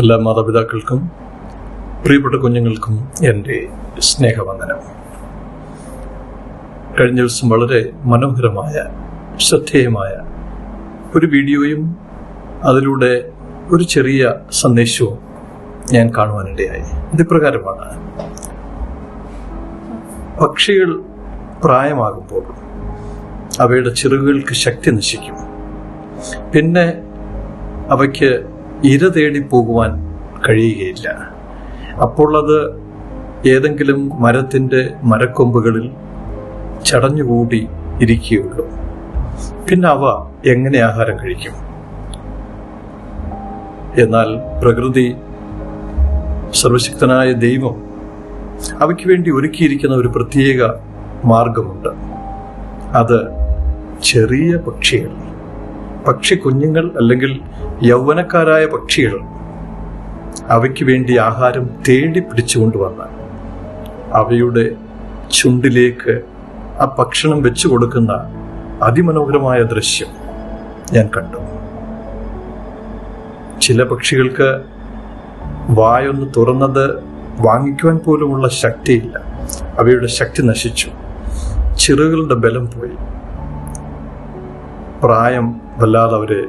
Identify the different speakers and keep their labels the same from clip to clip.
Speaker 1: എല്ലാ മാതാപിതാക്കൾക്കും പ്രിയപ്പെട്ട കുഞ്ഞുങ്ങൾക്കും എന്റെ സ്നേഹവന്ദനം. കഴിഞ്ഞ ദിവസം വളരെ മനോഹരമായ ശ്രദ്ധേയമായ ഒരു വീഡിയോയും അതിലൂടെ ഒരു ചെറിയ സന്ദേശവും ഞാൻ കാണുവാനിടയായി. ഇതിപ്രകാരമാണ് പക്ഷികൾ പ്രായമാകുമ്പോൾ അവയുടെ ചിറകുകൾക്ക് ശക്തി നശിക്കും. പിന്നെ അവയ്ക്ക് ഇര തേടി പോകുവാൻ കഴിയുകയില്ല. അപ്പോൾ അത് ഏതെങ്കിലും മരത്തിന്റെ മരക്കൊമ്പുകളിൽ ചടഞ്ഞുകൂടി ഇരിക്കുകയുള്ളൂ. പിന്നെ അവ എങ്ങനെ ആഹാരം കഴിക്കും? എന്നാൽ പ്രകൃതി സർവശക്തനായ ദൈവം അവയ്ക്ക് വേണ്ടി ഒരുക്കിയിരിക്കുന്ന ഒരു പ്രത്യേക മാർഗമുണ്ട്. അത് ചെറിയ പക്ഷികൾ. പക്ഷി കുഞ്ഞുങ്ങൾ അല്ലെങ്കിൽ യൗവനക്കാരായ പക്ഷികൾ അവയ്ക്ക് വേണ്ടി ആഹാരം തേടി പിടിച്ചുകൊണ്ട് വന്ന അവയുടെ ചുണ്ടിലേക്ക് ആ ഭക്ഷണം വെച്ചു കൊടുക്കുന്ന അതിമനോഹരമായ ദൃശ്യം ഞാൻ കണ്ടു. ചില പക്ഷികൾക്ക് വായൊന്ന് തുറന്നത് വാങ്ങിക്കുവാൻ പോലുമുള്ള ശക്തിയില്ല. അവയുടെ ശക്തി നശിച്ചു. ചിറകുകളുടെ ബലം പോയി. പ്രായം വല്ലാതെ അവരെ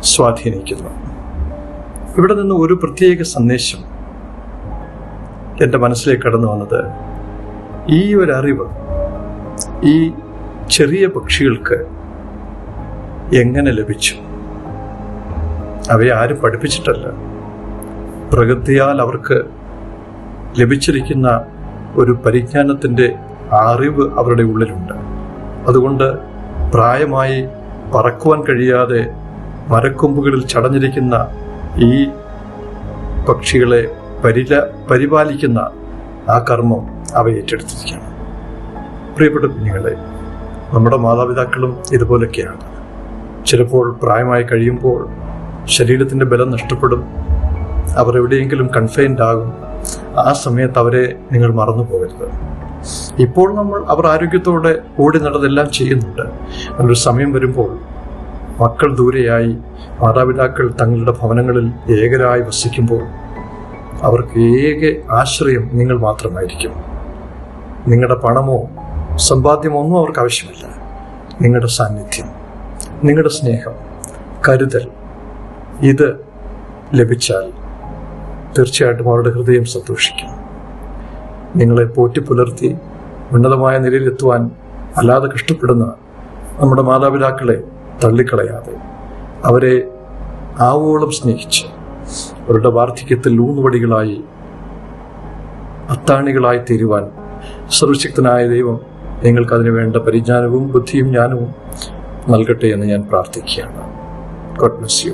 Speaker 1: സ്വാധീനിക്കുന്നു. ഇവിടെ നിന്ന് ഒരു പ്രത്യേക സന്ദേശം എന്റെ മനസ്സിലേക്ക് കടന്നു വന്നത് ഈ ഒരു അറിവ് ഈ ചെറിയ പക്ഷികൾക്ക് എങ്ങനെ ലഭിച്ചു? അവയെ ആരും പഠിപ്പിച്ചിട്ടല്ല. പ്രകൃതിയാൽ അവർക്ക് ലഭിച്ചിരിക്കുന്ന ഒരു പരിജ്ഞാനത്തിന്റെ അറിവ് അവരുടെ ഉള്ളിലുണ്ട്. അതുകൊണ്ട് പ്രായമായി പറക്കുവാൻ കഴിയാതെ മരക്കൊമ്പുകളിൽ ചടഞ്ഞിരിക്കുന്ന ഈ പക്ഷികളെ പരില പരിപാലിക്കുന്ന ആ കർമ്മം അവ ഏറ്റെടുത്തിരിക്കുകയാണ്. പ്രിയപ്പെട്ട കുഞ്ഞുങ്ങളെ നമ്മുടെ മാതാപിതാക്കളും ഇതുപോലൊക്കെയാണ്. ചിലപ്പോൾ പ്രായമായി കഴിയുമ്പോൾ ശരീരത്തിന്റെ ബലം നഷ്ടപ്പെടും. അവർ എവിടെയെങ്കിലും കൺഫൈൻഡ് ആകും. ആ സമയത്ത് അവരെ നിങ്ങൾ മറന്നു പോകരുത് ഇപ്പോൾ നമ്മൾ അവർ ആരോഗ്യത്തോടെ ഓടി നടന്നെല്ലാം ചെയ്യുന്നുണ്ട്. ഒരു സമയം വരുമ്പോൾ മക്കൾ ദൂരെയായി മാതാപിതാക്കൾ തങ്ങളുടെ ഭവനങ്ങളിൽ ഏകരായി വസിക്കുമ്പോൾ അവർക്ക് ഏക ആശ്രയം നിങ്ങൾ മാത്രമായിരിക്കും. നിങ്ങളുടെ പണമോ സമ്പാദ്യമോ ഒന്നും അവർക്ക് ആവശ്യമില്ല. നിങ്ങളുടെ സാന്നിധ്യം നിങ്ങളുടെ സ്നേഹം കരുതൽ ഇത് ലഭിച്ചാൽ തീർച്ചയായിട്ടും അവരുടെ ഹൃദയം സന്തോഷിക്കും. നിങ്ങളെ പോറ്റി പുലർത്തി ഉന്നതമായ നിലയിലെത്തുവാൻ അല്ലാതെ കഷ്ടപ്പെടുന്ന നമ്മുടെ മാതാപിതാക്കളെ തള്ളിക്കളയാതെ അവരെ ആവോളം സ്നേഹിച്ച് അവരുടെ വാർദ്ധക്യത്തിൽ ഊന്നുവടികളായി അത്താണികളായി തീരുവാൻ സർവശക്തനായ ദൈവം നിങ്ങൾക്ക് അതിനു വേണ്ട പരിജ്ഞാനവും ബുദ്ധിയും ജ്ഞാനവും നൽകട്ടെ എന്ന് ഞാൻ പ്രാർത്ഥിക്കുകയാണ്. God bless you